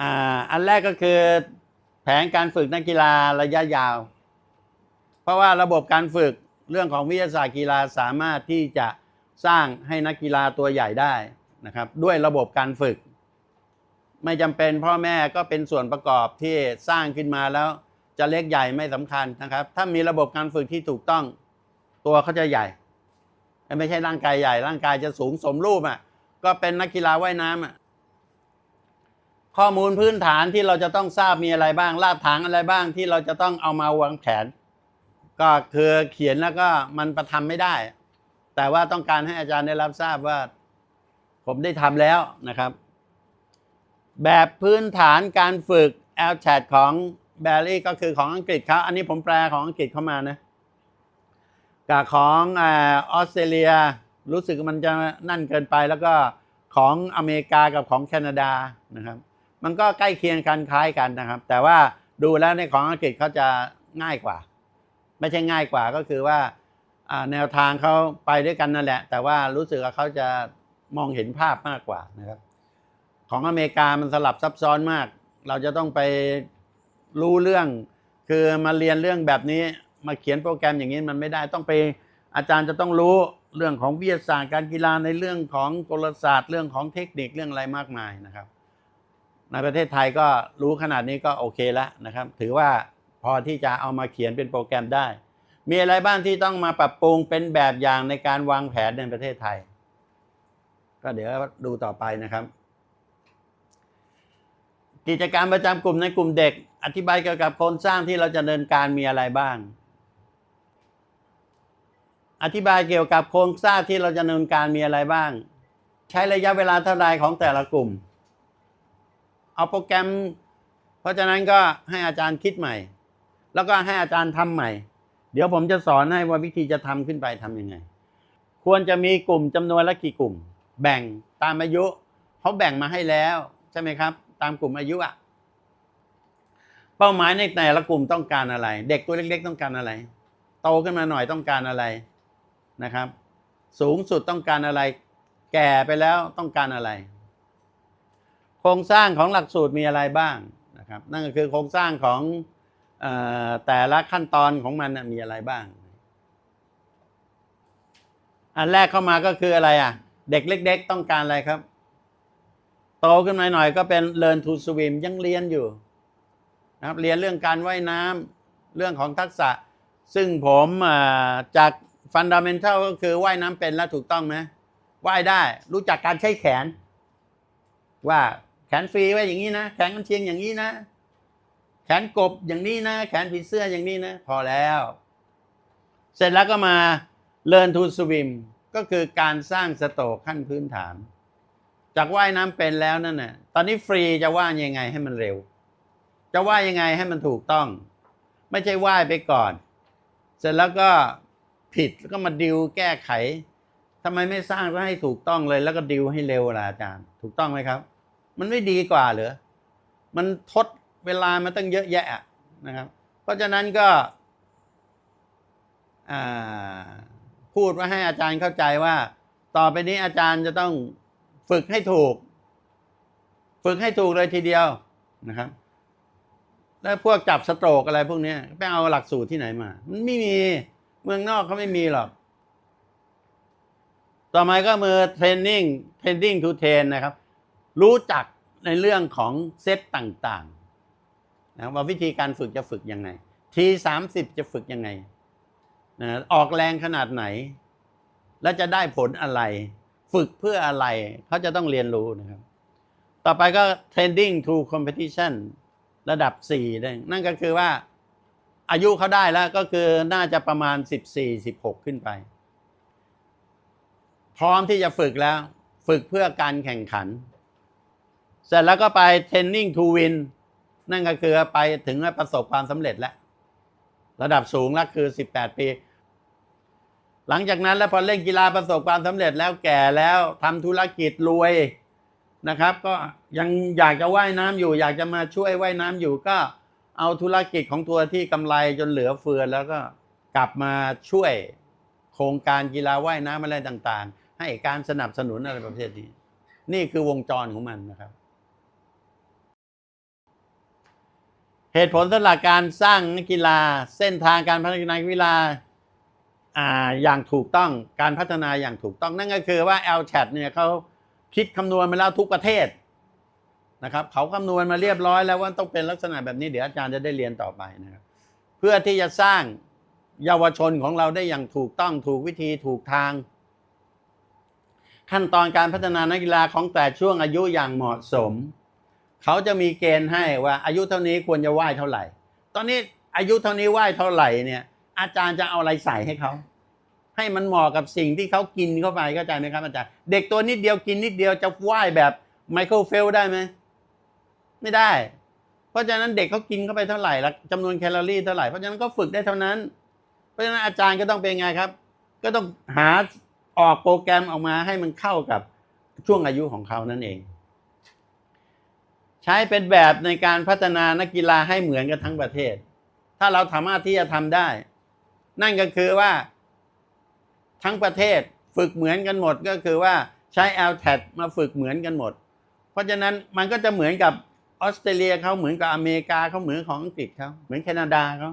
อ่าอันแรกก็คือแผนการฝึกนักกีฬาระยะยาว เพราะว่าระบบการฝึกเรื่องของวิทยาศาสตร์กีฬาสามารถที่จะสร้างให้นักกีฬาตัวใหญ่ได้นะครับ ด้วยระบบการฝึก ไม่จำเป็นพ่อแม่ก็เป็นส่วนประกอบที่สร้างขึ้นมาแล้วจะเล็กใหญ่ไม่สำคัญนะครับ ถ้ามีระบบการฝึกที่ถูกต้องตัวเขาจะใหญ่ไม่ใช่ร่างกายใหญ่ ร่างกายจะสูงสมรูปอะก็เป็นนักกีฬาว่ายน้ำอะ ข้อมูลพื้นฐานที่เราจะต้องทราบมีอะไรบ้างรากฐานอะไรบ้างที่เราจะต้องเอามาวางแผน ก็คือเขียนแล้วก็มันประทำไม่ได้ แต่ว่าต้องการให้อาจารย์ได้รับทราบว่า ผมได้ทำแล้วนะครับ แบบพื้นฐานการฝึก l c h a t ของแบลลี่ก็คือของอังกฤษครับอันนี้ผมแปลของอังกฤษเข้ามานะกับของออสเตรเลียรู้สึกมันจะนั่นเกินไปแล้วก็ของอเมริกากับของแคนาดานะครับ มันก็ใกล้เคียงกันคล้ายกันนะครับ แต่ว่าดูแล้วในของอังกฤษเขาจะง่ายกว่า ไม่ใช่ง่ายกว่าก็คือว่าแนวทางเขาไปด้วยกันนั่นแหละ แต่ว่ารู้สึกว่าเขาจะมองเห็นภาพมากกว่านะครับ ของอเมริกามันสลับซับซ้อนมาก เราจะต้องไปรู้เรื่อง คือมาเรียนเรื่องแบบนี้มาเขียนโปรแกรมอย่างนี้มันไม่ได้ต้องไปอาจารย์จะต้องรู้เรื่องของวิทยาศาสตร์การกีฬาในเรื่องของกลศาสตร์เรื่องของเทคนิคเรื่องอะไรมากมายนะครับ ในประเทศไทยก็รู้ขนาดนี้ก็โอเคแล้วนะครับ ถือว่าพอที่จะเอามาเขียนเป็นโปรแกรมได้ มีอะไรบ้างที่ต้องมาปรับปรุงเป็นแบบอย่างในการวางแผนในประเทศไทย ก็เดี๋ยวดูต่อไปนะครับ กิจกรรมประจำกลุ่มในกลุ่มเด็ก อธิบายเกี่ยวกับโครงสร้างที่เราจะดำเนินการมีอะไรบ้าง อธิบายเกี่ยวกับโครงสร้างที่เราจะดำเนินการมีอะไรบ้าง ใช้ระยะเวลาเท่าไรของแต่ละกลุ่ม เอาโปรแกรม เพราะฉะนั้นก็ให้อาจารย์คิดใหม่ แล้วก็ให้อาจารย์ทำใหม่ เดี๋ยวผมจะสอนให้ว่าวิธีจะทำขึ้นไปทำยังไง ควรจะมีกลุ่มจำนวนละกี่กลุ่ม แบ่งตามอายุเขาแบ่งมาให้แล้วใช่ไหมครับ ตามกลุ่มอายุอะเป้าหมายในแต่ละกลุ่มต้องการอะไร เด็กตัวเล็ก ๆ ต้องการอะไร โตขึ้นมาหน่อยต้องการอะไรนะครับ สูงสุดต้องการอะไร แก่ไปแล้วต้องการอะไร ครงสร้างของหลักสูตรมีอะไรบ้างนะครับ นั่นก็คือโครงสร้างของอแต่ละขั้นตอนของมันมีอะไรบ้าง อันแรกเข้ามาก็คืออะไรอะ เด็กเล็ก ๆ ต้องการอะไรครับ โตขึ้นมาหน่อยก็เป็น learn to swim ยังเรียนอยู่นะครับเรียนเรื่องการว่ายน้ำเรื่องของทักษะ ซึ่งผมจาก fundamental ก็คือว่ายน้ำเป็นแล้วถูกต้องไหมว่ายได้รู้จักการใช้แขนว่า นฟรีไว้อย่างนี้นะ แขนกันเชียงอย่างนี้นะ แขนกบอย่างนี้นะ แขนผีเสื้ออย่างนี้นะ พอแล้ว เสร็จแล้วก็มา learn to swim ก็คือการสร้างสโตกขั้นพื้นฐาน จากว่ายน้ำเป็นแล้วนั่นน่ะ ตอนนี้ฟรีจะว่ายยังไงให้มันเร็ว จะว่ายยังไงให้มันถูกต้อง ไม่ใช่ว่ายไปก่อน เสร็จแล้วก็ผิดแล้วก็มาดิวแก้ไขทำไมไม่สร้างให้ถูกต้องเลย แล้วก็ดิวให้เร็วล่ะอาจารย์ ถูกต้องไหมครับ มันไม่ดีกว่าเหรอมันทดเวลามาตั้งเยอะแยะนะครับ เพราะฉะนั้นก็พูดว่าให้อาจารย์เข้าใจว่า ต่อไปนี้อาจารย์จะต้องฝึกให้ถูก ฝึกให้ถูกเลยทีเดียวนะครับ แล้วพวกจับสโตรกอะไรพวกนี้ไปเอาหลักสูตรที่ไหนมา มันไม่มีเมืองนอกเขาไม่มีหรอก ต่อมาก็มือเทรนนิ่งเทรนนิ่งทูเทรนนะครับ รู้จักในเรื่องของเซตต่างๆนะว่าวิธีการฝึกจะฝึกยังไง ทีสามสิบจะฝึกยังไงนะออกแรงขนาดไหน แล้วจะได้ผลอะไร ฝึกเพื่ออะไร เขาจะต้องเรียนรู้นะครับ ต่อไปก็ trending to competition ระดับ4ได้นั่นก็คือว่าอายุเขาได้แล้วก็คือน่าจะประมาณ 14 16 ขึ้นไป พร้อมที่จะฝึกแล้ว ฝึกเพื่อการแข่งขัน เสร็จแล้วก็ไป training to win นั่นก็คือไปถึงประสบความสำเร็จแล้ว ระดับสูงแล้วคือ 18 ปี หลังจากนั้นแล้วพอเล่นกีฬาประสบความสำเร็จแล้วแก่แล้วทำธุรกิจรวยนะครับ ก็ยังอยากจะว่ายน้ำอยู่ อยากจะมาช่วยว่ายน้ำอยู่ก็เอาธุรกิจของตัวที่กำไรจนเหลือเฟือแล้วก็กลับมาช่วยโครงการกีฬาว่ายน้ำอะไรต่างๆ ให้การสนับสนุนอะไรประเภทนี้ นี่คือวงจรของมันนะครับ เหตุผลสำหรับการสร้างนักกีฬา เส้นทางการพัฒนานักกีฬาอ่าอย่างถูกต้องการพัฒนาอย่างถูกต้องนั่นก็คือว่า l c h a t เนี่ยเขาคิดคำนวณมาแล้วทุกประเทศนะครับเขาคำนวณมาเรียบร้อยแล้วว่าต้องเป็นลักษณะแบบนี้เดี๋ยวอาจารย์จะได้เรียนต่อไปนะครับเพื่อที่จะสร้างเยาวชนของเราได้อย่างถูกต้องถูกวิธีถูกทาง ขั้นตอนการพัฒนานักกีฬาของแต่ช่วงอายุอย่างเหมาะสม เขาจะมีเกณฑ์ให้ว่า อายุเท่านี้ควรจะว่ายเท่าไหร่ ตอนนี้อายุเท่านี้ว่ายเท่าไหร่เนี่ย อาจารย์จะเอาอะไรใส่ให้เขาให้มันเหมาะกับสิ่งที่เขากินเข้าไปเข้าใจไหมครับอาจารย์ เด็กตัวนิดเดียวกินนิดเดียวจะว่ายแบบไมเคิลเฟลได้ไหมไม่ได้ เพราะฉะนั้นเด็กเขากินเข้าไปเท่าไหร่ละจำนวนแคลอรี่เท่าไหร่เพราะฉะนั้นก็ฝึกได้เท่านั้น เพราะฉะนั้นอาจารย์ก็ต้องเป็นไงครับ ก็ต้องหาออกโปรแกรมออกมาให้มันเข้ากับช่วงอายุของเขานั่นเอง ใช้เป็นแบบในการพัฒนานักกีฬาให้เหมือนกันทั้งประเทศ ถ้าเราสามารถที่จะทำได้ นั่นก็คือว่า ทั้งประเทศฝึกเหมือนกันหมดก็คือว่าใช้ l t a t มาฝึกเหมือนกันหมด เพราะฉะนั้นมันก็จะเหมือนกับออสเตรเลียเขาเหมือนกับอเมริกาเขาเหมือนของอังกฤษเขาเหมือนแคนาดาเขา